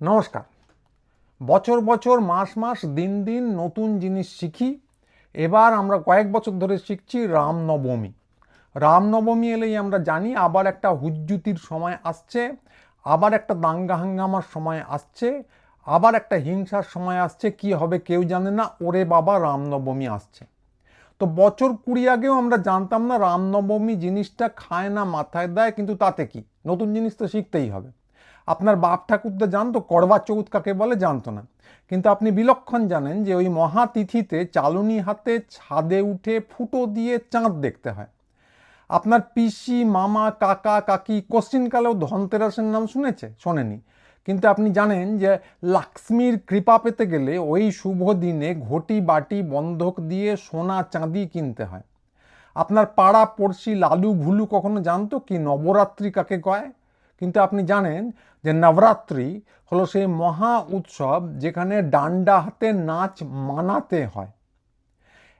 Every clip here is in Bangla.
নমস্কার। বছর বছর, মাস মাস, দিন দিন নতুন জিনিস শিখি। এবার আমরা কয়েক বছর ধরে শিখছি রামনবমী। রামনবমী এলেই আমরা জানি আবার একটা হুজ্জুতির সময় আসছে, আবার একটা দাঙ্গা হাঙ্গামার সময় আসছে, আবার একটা হিংসার সময় আসছে, কি হবে কেউ জানে না, ওরে বাবা রামনবমী আসছে। তো বছর কুড়ি আগেও আমরা জানতাম না রামনবমী জিনিসটা খায় না মাথায় দেয়, কিন্তু তাতে কি? নতুন জিনিস তো শিখতেই হবে। আপনার বাপ ঠাকুরদা জানতো, করবা চৌথ কাকে বলে জানতো না। কিন্তু আপনি বিলক্ষণ জানেন যে ওই মহাতিথিতে চালুনি হাতে ছাদে উঠে ফুটো দিয়ে চাঁদ দেখতে হয়। আপনার পিসি, মামা, কাকা, কাকি কোশ্চিনকালেও ধনতেরাসের নাম শুনেছে? শোনেনি। কিন্তু আপনি জানেন যে লক্ষ্মীর কৃপা পেতে গেলে ওই শুভ দিনে ঘটি বাটি বন্ধক দিয়ে সোনা চাঁদি কিনতে হয়। আপনার পাড়া পড়শি লালু ভুলু কখনো জানতো কি নবরাত্রি কাকে কয়? কিন্তু আপনি জানেন যে নবরাত্রি হলো সেই মহা উৎসব যেখানে ডান্ডা হাতে নাচ মানাতে হয়।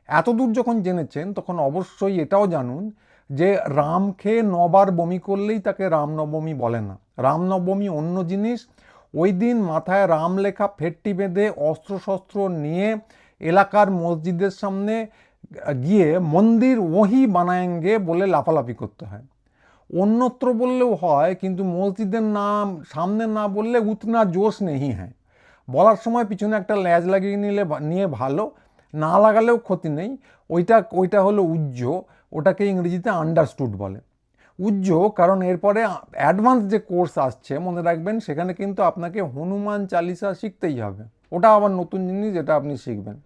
এতদূর যখন জেনেছেন তখন অবশ্যই এটাও জানুন যে রাম খেয়ে নবার বমি করলেই তাকে রামনবমী বলে না। রামনবমী অন্য জিনিস, ওই দিন মাথায় রাম লেখা ফেটটি বেঁধে অস্ত্রশস্ত্র নিয়ে এলাকার মসজিদের সামনে গিয়ে মন্দির ওহি বানায়েঙ্গে বলে লাফালাফি করতে হয়। অন্যত্র বললেও হয়, কিন্তু মসজিদের নাম, সামনে না বললে উতনা জোশ নেই হ্যাঁ বলার সময় পিছনে একটা ল্যাজ লাগিয়ে নিলে নিয়ে ভালো, না লাগালেও ক্ষতি নেই। ওইটা ওইটা হলো উজ্জ, ওটাকে ইংরেজিতে আন্ডারস্টুড বলে। উজ্জ, কারণ এরপরে অ্যাডভান্স যে কোর্স আসছে, মনে রাখবেন, সেখানে কিন্তু আপনাকে হনুমান চালিসা শিখতেই হবে। ওটা আবার নতুন জিনিস, যেটা আপনি শিখবেন।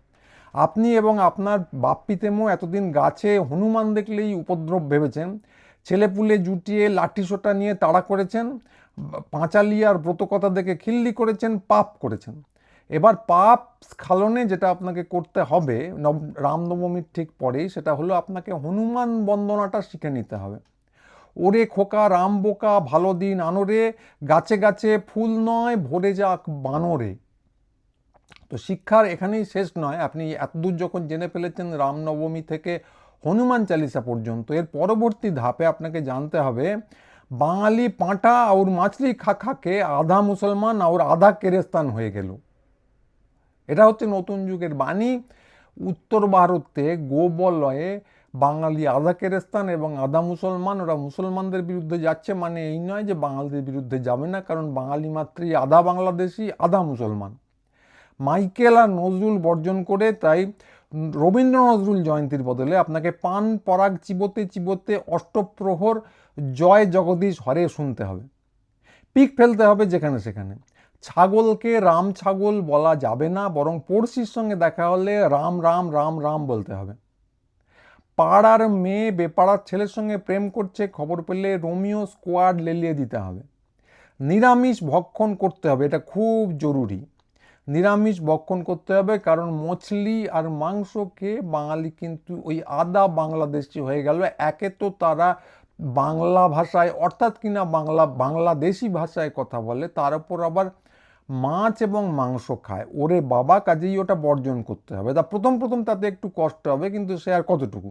আপনি এবং আপনার বাপ্পিতেমও এতদিন গাছে হনুমান দেখলেই উপদ্রব ভেবেছেন ছেলেপুলে জুটিয়ে লাঠি সোটা নিয়ে তাড়া করেছেন, পাঁচালি আর ব্রতকথা দেখে খিল্লি করেছেন, পাপ করেছেন। এবার পাপ স্খালনে যেটা আপনাকে করতে হবে রামনবমীর ঠিক পরেই, সেটা হলো আপনাকে হনুমান বন্দনাটা শিখে নিতে হবে। ওরে খোকা রাম বোকা, ভালো দিন আনোরে, গাছে গাছে ফুল নয়, ভরে যাক বানরে। তো শিক্ষার এখানেই শেষ নয়, আপনি এতদূর যখন জেনে ফেলেছেন রামনবমী থেকে হনুমান চালিসা পর্যন্ত। এর পরবর্তী ধাপে আপনাকে জানতে হবে, বাঙালি পাঁটা আর মাছলি খা খাকে আধা মুসলমান আর আধা কেরেস্তান হয়ে গেল। এটা হচ্ছে নতুন যুগের বাণী। উত্তর ভারতে গোবলয়ে বাঙালি আধা কেরেস্তান এবং আধা মুসলমান, ওরা মুসলমানদের বিরুদ্ধে যাচ্ছে মানে এই নয় যে বাঙালিদের বিরুদ্ধে যাবে না, কারণ বাঙালি মাত্রই আধা বাংলাদেশি, আধা মুসলমান। মাইকেল আর নজরুল বর্জন করে তাই রবীন্দ্র নজরুল জয়ন্তীর বদলে আপনাকে পান পরাগ চিবোতে চিবোতে অষ্টপ্রহর জয় জগদীশ হরে শুনতে হবে। পিক ফেলতে হবে যেখানে সেখানে। ছাগলকে রাম ছাগল বলা যাবে না, বরং পড়শির সঙ্গে দেখা হলে রাম রাম রাম রাম বলতে হবে। পাড়ার মেয়ে বেপাড়ার ছেলের সঙ্গে প্রেম করছে, খবর পেলে রোমিও স্কোয়াড লেলিয়ে দিতে হবে। নিরামিষ ভক্ষণ করতে হবে, এটা খুব জরুরি। নিরামিষ ভক্ষণ করতে হবে, কারণ মছলি আর মাংস খেয়ে বাঙালি কিন্তু ওই আদা বাংলাদেশি হয়ে গেল। একে তো তারা বাংলা ভাষায়, অর্থাৎ কিনা বাংলা, বাংলাদেশি ভাষায় কথা বলে, তার উপর আবার মাছ এবং মাংস খায়। ওরে বাবা, কাজেই ওটা বর্জন করতে হবে। তা প্রথম প্রথম তাতে একটু কষ্ট হবে, কিন্তু সে আর কতটুকু?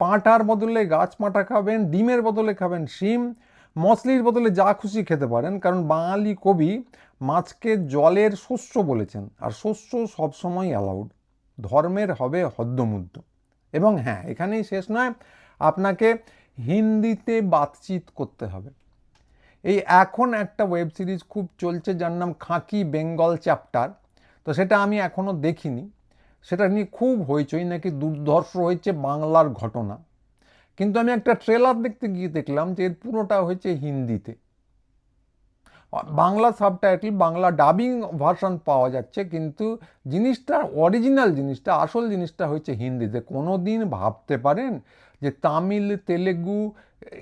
পাঁঠার বদলে গাছ পাঁঠা খাবেন, ডিমের বদলে খাবেন শিম মছলির বদলে যা খুশি খেতে পারেন, কারণ বাঙালি কবি মাছকে জলের শস্য বলেছেন, আর শস্য সবসময় অ্যালাউড ধর্মের হবে হদ্দমুদ্দ। এবং হ্যাঁ এখানেই শেষ নয়, আপনাকে হিন্দিতে বাতচিত করতে হবে। এই এখন একটা ওয়েব সিরিজ খুব চলছে, যার নাম খাঁকি বেঙ্গল চ্যাপ্টার তো সেটা আমি এখনও দেখিনি। সেটা নিয়ে খুব হইচই, নাকি দুর্ধর্ষ হয়েছে বাংলার ঘটনা। কিন্তু আমি একটা ট্রেলার দেখতে গিয়ে দেখলাম যে এর পুরোটা হয়েছে হিন্দিতে। Bangla subtitle Bangla dubbing version পাওয়া যাচ্ছে, কিন্তু জিনিসটা অরিজিনাল জিনিসটা, আসল জিনিসটা হয়েছে হিন্দিতে। কোনো দিন ভাবতে পারেন যে তামিল, তেলেগু,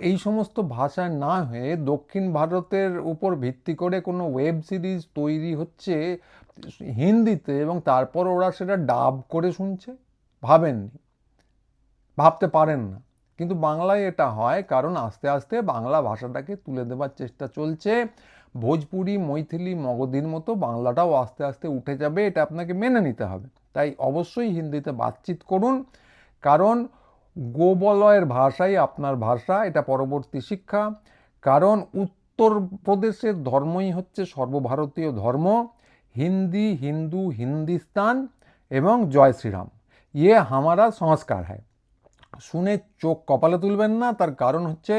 এই সমস্ত ভাষায় না হয়ে দক্ষিণ ভারতের উপর ভিত্তি করে কোনো ওয়েব সিরিজ তৈরি হচ্ছে হিন্দিতে এবং তারপর ওরা সেটা ডাব করে শুনছে? ভাবেননি। ভাবতে পারেন না। কিন্তু বাংলায় এটা হয় কারণ আস্তে আস্তে বাংলা ভাষাটাকে তুলে দেওয়ার চেষ্টা চলছে। ভোজপুরি, মৈথিলি, মগধীর মতো বাংলাটাও আস্তে আস্তে উঠে যাবে, এটা আপনাকে মেনে নিতে হবে। তাই অবশ্যই হিন্দিতে বাতচিত করুন, কারণ গোবলয়ের ভাষাই আপনার ভাষা, এটা পরবর্তী শিক্ষা। কারণ উত্তরপ্রদেশের ধর্মই হচ্ছে সর্বভারতীয় ধর্ম, হিন্দি, হিন্দু, হিন্দিস্তান এবং জয় শ্রীরাম। ইয়ে হামারা সংস্কার হ্যায়। শুনে চোখ কপালে তুলবেন না, তার কারণ হচ্ছে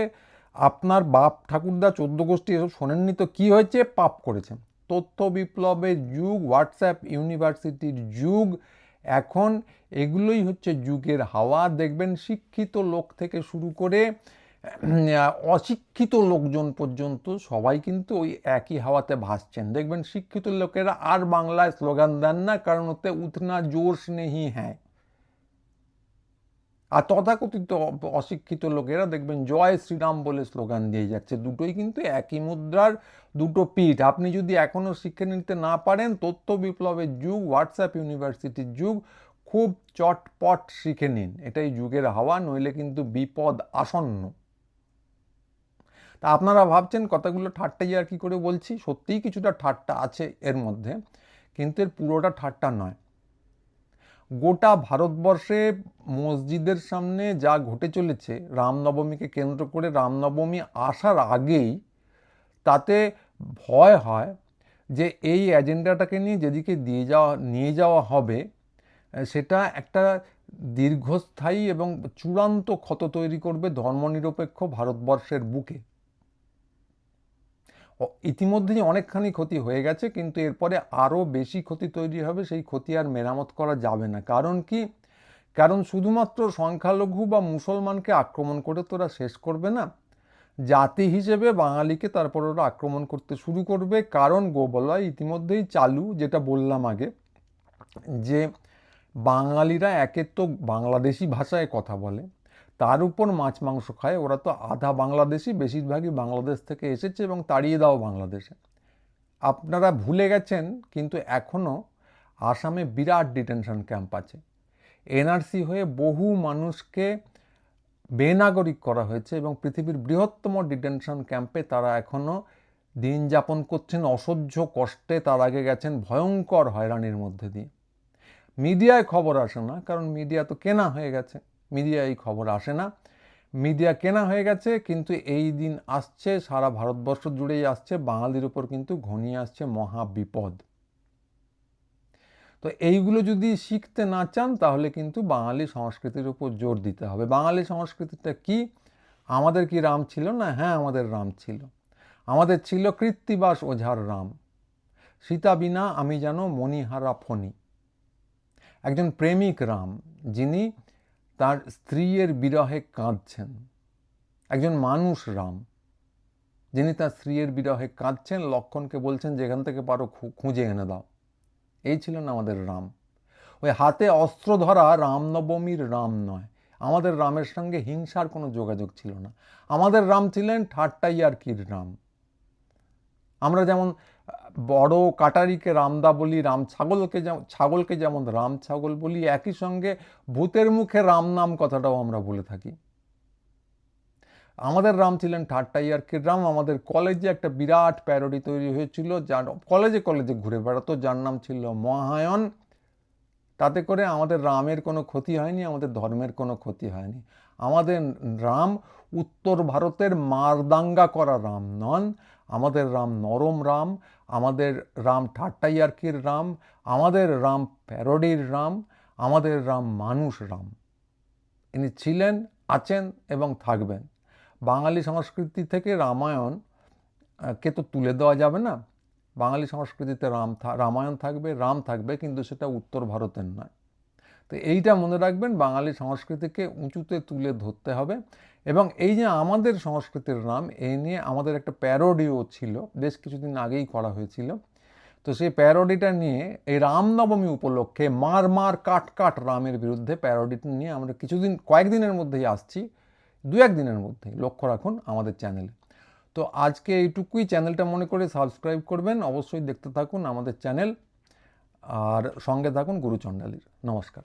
আপনার বাপ ঠাকুরদা চোদ্দ গোষ্ঠী এসব শোনেননি তো কী হয়েছে? পাপ করেছেন। তথ্য বিপ্লবের যুগ, হোয়াটসঅ্যাপ ইউনিভার্সিটির যুগ, এখন এগুলোই হচ্ছে যুগের হাওয়া। দেখবেন শিক্ষিত লোক থেকে শুরু করে অশিক্ষিত লোকজন পর্যন্ত সবাই কিন্তু ওই একই হাওয়াতে ভাসছেন। দেখবেন শিক্ষিত লোকেরা আর বাংলায় স্লোগান দেন না, কারণ ওতে উঠনা জোশ নেই হ্যাঁ। আর তথাকথিত অশিক্ষিত লোকেরা দেখবেন জয় শ্রীরাম বলে স্লোগান দিয়ে যাচ্ছে। দুটোই কিন্তু একই মুদ্রার দুটো পিঠ। আপনি যদি এখনও শিক্ষা নিতে না পারেন, তথ্য বিপ্লবের যুগ হোয়াটসঅ্যাপ ইউনিভার্সিটির যুগ, খুব চটপট শিখে নিন। এটাই যুগের হাওয়া, নইলে কিন্তু বিপদ আসন্ন। তা আপনারা ভাবছেন কথাগুলো ঠাট্টাই আর কি করে বলছি? সত্যিই কিছুটা ঠাট্টা আছে এর মধ্যে, কিন্তু এর পুরোটা ঠাট্টা নয়। গোটা ভারতবর্ষে মসজিদের সামনে যা ঘটে চলেছে, রামনবমীকে কেন্দ্র করে রামনবমী আসার আগেই তাতে ভয় হয় যে এই এজেন্ডাটাকে নিয়ে যেদিকে দিয়ে যাওয়া, নিয়ে যাওয়া হবে, সেটা একটা দীর্ঘস্থায়ী এবং চূড়ান্ত ক্ষত তৈরি করবে ধর্মনিরপেক্ষ ভারতবর্ষের বুকে। ইতিমধ্যেই অনেকখানি ক্ষতি হয়ে গেছে, কিন্তু এরপরে আরও বেশি ক্ষতি তৈরি হবে, সেই ক্ষতি আর মেরামত করা যাবে না। কারণ কি? কারণ শুধুমাত্র সংখ্যালঘু বা মুসলমানকে আক্রমণ করে তোরা শেষ করবে না, জাতি হিসেবে বাঙালিকে তারপর ওরা আক্রমণ করতে শুরু করবে। কারণ গোবলয় ইতিমধ্যেই চালু, যেটা বললাম আগে, যে বাঙালিরা একে তো বাংলাদেশি ভাষায় কথা বলে তার উপর মাছ মাংস খায়। ওরা তো আধা বাংলাদেশি, বেশিরভাগই বাংলাদেশ থেকে এসেছে এবং তাড়িয়ে দাও বাংলাদেশে। আপনারা ভুলে গেছেন, কিন্তু এখনও আসামে বিরাট ডিটেনশন ক্যাম্প আছে। এনআরসি হয়ে বহু মানুষকে বেনাগরিক করা হয়েছে এবং পৃথিবীর বৃহত্তম ডিটেনশন ক্যাম্পে তারা এখনও দিন যাপন করছেন। অসহ্য কষ্টে তার আগে গেছেন ভয়ঙ্কর হয়রানির মধ্যে দিয়ে। মিডিয়ায় খবর আসে না, কারণ মিডিয়া তো কেনা হয়ে গেছে। মিডিয়া এই খবর আসে না। মিডিয়া কেনা হয়ে গেছে, কিন্তু এই দিন আসছে, সারা ভারতবর্ষ জুড়েই আসছে, বাঙালির উপর কিন্তু ঘনিয়ে আসছে মহা বিপদ। তো এইগুলো যদি শিখতে না চান, তাহলে কিন্তু বাঙালি সংস্কৃতির উপর জোর দিতে হবে। বাঙালি সংস্কৃতিটা কি? আমাদের কি রাম ছিল না? হ্যাঁ আমাদের রাম ছিল। আমাদের ছিল কৃত্তিবাস ওঝার রাম। সীতা বিনা আমি যেন মণিহারা ফণি। একজন প্রেমিক রাম, যিনি তার স্ত্রীর বিরহে কাঁদছেন। একজন মানুষ রাম, যিনি তার স্ত্রীর বিরহে কাঁদছেন, লক্ষণকে বলছেন, যেখান থেকে পারো খুঁজে এনে দাও। এই ছিলেন আমাদের রাম। ওই হাতে অস্ত্র ধরা রামনবমীর রাম নয়। আমাদের রামের সঙ্গে হিংসার কোনো যোগাযোগ ছিল না। আমাদের রাম ছিলেন ঠাট্টাইয়ার্কির রাম। আমরা যেমন বড় কাটারিকে রামদা বলি, রাম ছাগলকে যেমন ছাগলকে যেমন রাম ছাগল বলি, একই সঙ্গে ভূতের মুখে রাম নাম কথাটাও আমরা বলে থাকি। আমাদের রাম ছিলেন ঠাট্টাইয়ার্কের রাম, আমাদের কলেজে একটা বিরাট প্যারোডি তৈরি হয়েছিল, যার কলেজে কলেজে ঘুরে বেড়াতো, যার নাম ছিল মহায়ন। তাতে করে আমাদের রামের কোনো ক্ষতি হয়নি, আমাদের ধর্মের কোনো ক্ষতি হয়নি। আমাদের রাম উত্তর ভারতের মারদাঙ্গা করা রাম নন। আমাদের রাম নরম রাম, আমাদের রাম ঠাট্টাইয়ার্কির রাম, আমাদের রাম প্যারোডির রাম, আমাদের রাম মানুষ রাম। ইনি ছিলেন, আছেন এবং থাকবেন। বাঙালি সংস্কৃতি থেকে রামায়ণ কে তো তুলে দেওয়া যাবে না? বাঙালি সংস্কৃতিতে রাম রামায়ণ থাকবে, রাম থাকবে, কিন্তু সেটা উত্তর ভারতের নয়। তো এইটা মনে রাখবেন, বাঙালি সংস্কৃতিকে উঁচুতে তুলে ধরতে হবে। এবং এই যে আমাদের সংস্কৃতির নাম, এই নিয়ে আমাদের একটা প্যারোডিও ছিল, বেশ কিছুদিন আগেই করা হয়েছিল। তো সেই প্যারোডিটা নিয়ে, এই রামনবমী উপলক্ষে মার মার কাট কাট রামের বিরুদ্ধে প্যারোডিটা নিয়ে আমরা কিছুদিন, কয়েকদিনের মধ্যেই আসছি। দু একদিনের মধ্যেই, লক্ষ্য রাখুন আমাদের চ্যানেলে। তো আজকে এইটুকুই। চ্যানেলটা মনে করে সাবস্ক্রাইব করবেন, অবশ্যই দেখতে থাকুন আমাদের চ্যানেল। আর সঙ্গে থাকুন গুরুচণ্ডালির নমস্কার।